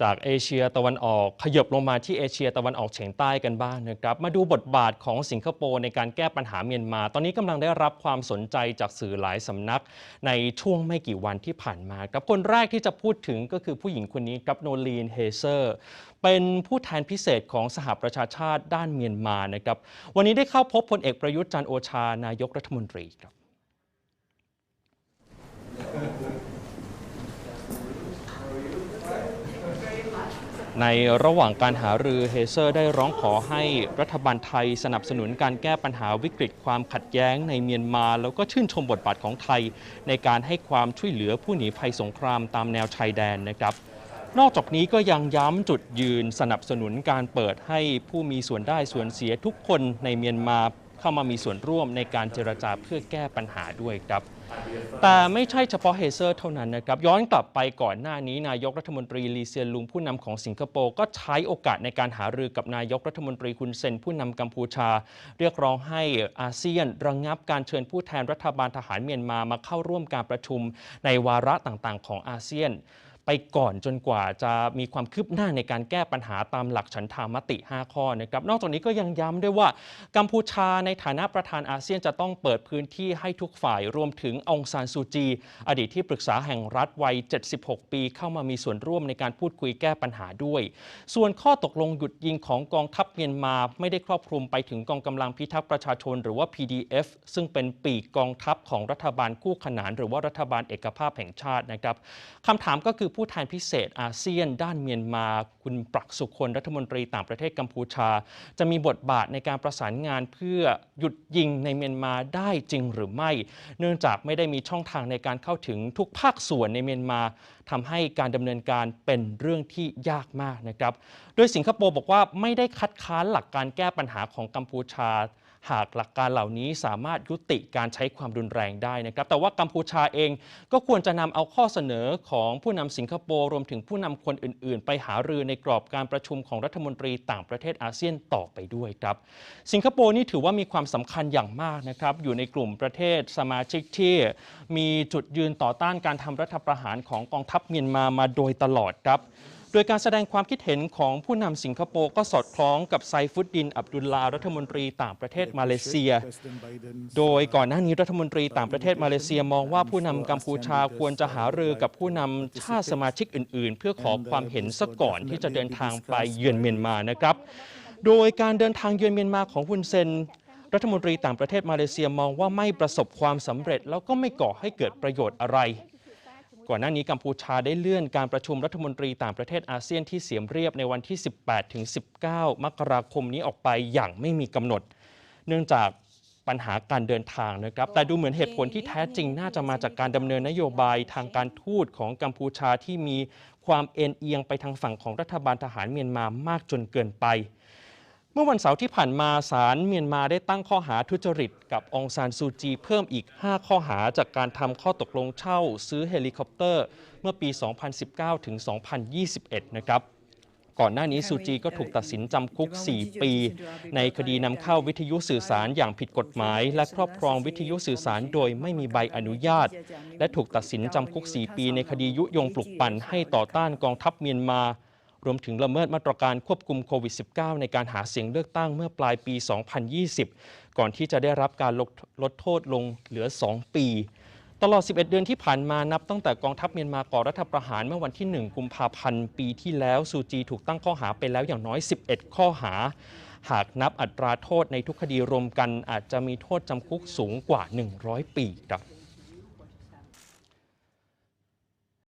จากเอเชียตะวันออกขยบลงมาที่เอเชียตะวันออกเฉียงใต้กันบ้างนะครับ มาดูบทบาทของสิงคโปร์ในการแก้ปัญหาเมียนมา ตอนนี้กำลังได้รับความสนใจจากสื่อหลายสำนัก ในช่วงไม่กี่วันที่ผ่านมาครับคนแรกที่จะพูดถึงก็คือผู้หญิงคนนี้ครับโนลีนเฮเซอร์เป็นผู้แทนพิเศษของสหประชาชาติด้านเมียนมานะครับ วันนี้ได้เข้าพบพลเอกประยุทธ์จันโอชานายกรัฐมนตรีครับ ในระหว่างการหารือเฮเซอร์ได้ร้องขอให้รัฐบาลไทยสนับสนุนการแก้ปัญหาวิกฤตความขัดแย้งในเมียนมา แล้วก็ชื่นชมบทบาทของไทย ในการให้ความช่วยเหลือผู้หนีภัยสงครามตามแนวชายแดนนะครับนอกจากนี้ก็ยังย้ำจุดยืนสนับสนุนการเปิดให้ผู้มีส่วนได้ส่วนเสียทุกคนในเมียนมา เข้ามามีส่วนร่วมในการเจรจาเพื่อแก้ปัญหาด้วยครับแต่ไม่ใช่เฉพาะเฮเซอร์เท่านั้นนะครับ ย้อนกลับไปก่อนหน้านี้นายกรัฐมนตรีลีเซียนลุงผู้นำของสิงคโปร์ก็ใช้โอกาสในการหารือกับนายกรัฐมนตรีคุณเซนผู้นำกัมพูชา เรียกร้องให้อาเซียนระงงับการเชิญผู้แทนรัฐบาลทหารเมียนมามาเข้าร่วมการประชุมในวาระต่างๆ ของอาเซียน ไปก่อนจนกว่าจะมีความคืบหน้าในการแก้ปัญหาตามหลักฉันทามติ 5 ข้อนะครับนอกจากนี้ก็ยังย้ำด้วยว่ากัมพูชาในฐานะประธานอาเซียนจะต้องเปิดพื้นที่ให้ทุกฝ่ายรวมถึงองซานซูจี อดีตที่ปรึกษาแห่งรัฐวัย 76 ปีเข้ามามีส่วนร่วมในการพูดคุยแก้ปัญหาด้วย ส่วนข้อตกลงหยุดยิงของกองทัพเมียนมาไม่ได้ครอบคลุมไปถึงกองกำลังพิทักษ์ประชาชนหรือว่า PDF ซึ่งเป็นปีกกองทัพของรัฐบาลคู่ขนาน หรือว่ารัฐบาลเอกภาพแห่งชาตินะครับคำถามก็คือผู้แทนพิเศษอาเซียน ด้านเมียนมา คุณปรักสุคนรัฐมนตรีต่างประเทศกัมพูชา จะมีบทบาทในการประสานงานเพื่อหยุดยิงในเมียนมาได้จริงหรือไม่ เนื่องจากไม่ได้มีช่องทางในการเข้าถึงทุกภาคส่วนในเมียนมาทำให้การดำเนินการเป็นเรื่องที่ยากมากนะครับ โดยสิงคโปร์บอกว่าไม่ได้คัดค้านหลักการแก้ปัญหาของกัมพูชา หากหลักการเหล่านี้สามารถยุติการใช้ความรุนแรงได้นะครับ แต่ว่ากัมพูชาเองก็ควรจะนำเอาข้อเสนอของผู้นำสิงคโปร์รวมถึงผู้นำคนอื่น ๆ ไปหารือในกรอบการประชุมของรัฐมนตรีต่างประเทศอาเซียนต่อไปด้วยครับ สิงคโปร์นี่ถือว่ามีความสำคัญอย่างมากนะครับ อยู่ในกลุ่มประเทศสมาชิกที่มีจุดยืนต่อต้านการทำรัฐประหารของกองทัพเมียนมามาโดยตลอดครับ โดยการแสดงความคิดเห็นของผู้นำสิงคโปร์ก็สอดคล้องกับไซฟุดดิน อับดุลลารัฐมนตรีต่างประเทศมาเลเซีย โดยก่อนหน้านี้รัฐมนตรีต่างประเทศมาเลเซียมองว่าผู้นำกัมพูชาควรจะหารือกับผู้นำชาติสมาชิกอื่น ๆ เพื่อขอความเห็นซะก่อนที่จะเดินทางไปเยือนเมียนมานะครับ โดยการเดินทางเยือนเมียนมาของฮุนเซนรัฐมนตรีต่างประเทศมาเลเซียมองว่าไม่ประสบความสำเร็จ แล้วก็ไม่ก่อให้เกิดประโยชน์อะไร ก่อนหน้านี้กัมพูชาได้เลื่อนการประชุมรัฐมนตรีต่างประเทศอาเซียนที่เสียมเรียบในวันที่ 18ถึง19 มกราคมนี้ออกไปอย่างไม่มีกำหนด เนื่องจากปัญหาการเดินทางนะครับ แต่ดูเหมือนเหตุผลที่แท้จริงน่าจะมาจากการดำเนินนโยบายทางการทูตของกัมพูชาที่มีความเอ็นเอียงไปทางฝั่งของรัฐบาลทหารเมียนมามากจนเกินไป เมื่อวันเสาร์ที่ผ่านมาศาลเมียนมาได้ตั้งข้อหาทุจริต กับองซานซูจีเพิ่มอีก 5 ข้อหาจากการทำข้อตกลงเช่า ซื้อเฮลิคอปเตอร์ เมื่อปี 2019 ถึง 2021 นะครับ ก่อนหน้านี้ซูจีก็ถูกตัดสินจำคุก 4 ปี ในคดีนำเข้าวิทยุสื่อสารอย่างผิดกฎหมาย และครอบครองวิทยุสื่อสารโดยไม่มีใบอนุญาต และถูกตัดสินจำคุก 4 ปี ในคดียุยงปลุกปั่นให้ต่อต้านกองทัพเมียนมา รวมถึงละเมิดมาตรการควบคุมโควิด -19 ในการหาเสียงเลือกตั้งเมื่อปลายปี 2020 ก่อนที่จะได้รับการลดลดโทษลงเหลือ 2 ปี ตลอด 11 เดือนที่ผ่านมานับตั้งแต่กองทัพเมียนมาก่อรัฐประหารเมื่อวันที่ 1 กุมภาพันธ์ ปีที่แล้วซูจีถูกตั้งข้อหาไปแล้วอย่างน้อย 11 ข้อหา หากนับอัตราโทษในทุกคดีรวมกันอาจจะมีโทษจำคุกสูงกว่า 100 ปีครับ